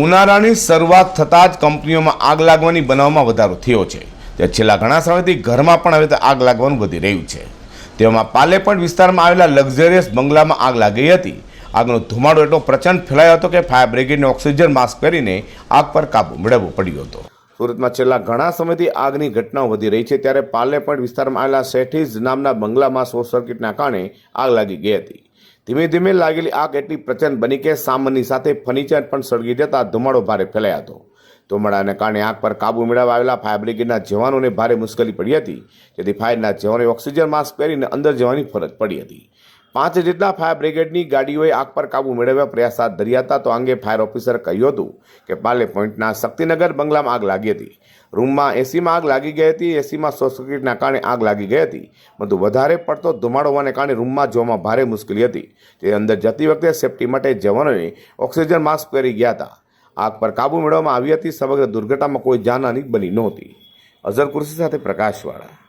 ઉનાળાની શરૂઆત થતાં જ કંપનીઓમાં આગ લાગવાની બનાવમાં વધારો થયો છે. ત્યારે છેલ્લા ઘણા સમયથી ઘરમાં પણ હવે આગ લાગવાનું વધી રહ્યું છે. તેમાં પાલેપણ વિસ્તારમાં આવેલા લક્ઝરિયસ બંગલામાં આગ લાગી હતી. આગનો ધુમાડો એટલો પ્રચંડ ફેલાયો હતો કે ફાયર બ્રિગેડને ઓક્સિજન માસ્ક પહેરીને આગ પર કાબુ મેળવવો પડ્યો હતો. સુરતમાં છેલ્લા ઘણા સમયથી આગની ઘટનાઓ વધી રહી છે, ત્યારે પાલેપણ વિસ્તારમાં આવેલા સેઠીઝ નામના બંગલામાં શોર્ટ સર્કિટના કારણે આગ લાગી ગઈ હતી. ધીમે ધીમે લાગેલી આગ એટલી પ્રચંડ બની કે સામાનની સાથે ફર્નિચર પણ સળગી જતા ધુમાડો ભારે ફેલાયો હતો. ધુમાડાને કારણે આગ પર કાબુ મેળવવા આવેલા ફાયર બ્રિગેડના જવાનોને ભારે મુશ્કેલી પડી હતી. જેથી ફાયરના જવાનોએ ઓક્સિજન માસ્ક પહેરીને અંદર જવાની ફરજ પડી હતી. પાંચ જેટલા ફાયર બ્રિગેડની ગાડીઓએ આગ પર કાબુ મેળવવા પ્રયાસ હાથ ધર્યા હતા, તો અંગે ફાયર ઓફિસરે કહ્યું હતું કે પાલે પોઈન્ટના શક્તિનગર બંગલામાં આગ લાગી હતી. રૂમમાં એસીમાં આગ લાગી ગઈ હતી, એસીમાં શોર્ટ સર્કિટના કારણે આગ લાગી ગઈ હતી. પરંતુ વધારે પડતો ધુમાડો હોવાને કારણે રૂમમાં જોવામાં ભારે મુશ્કેલી હતી. તે અંદર જતી વખતે સેફટી માટે જવાનોએ ઓક્સિજન માસ્ક પહેરી ગયા હતા. આગ પર કાબુ મેળવવામાં આવી હતી, સમગ્ર દુર્ઘટનામાં કોઈ જાનહાની બની નહોતી. અઝર કુર્સી સાથે પ્રકાશવાળા.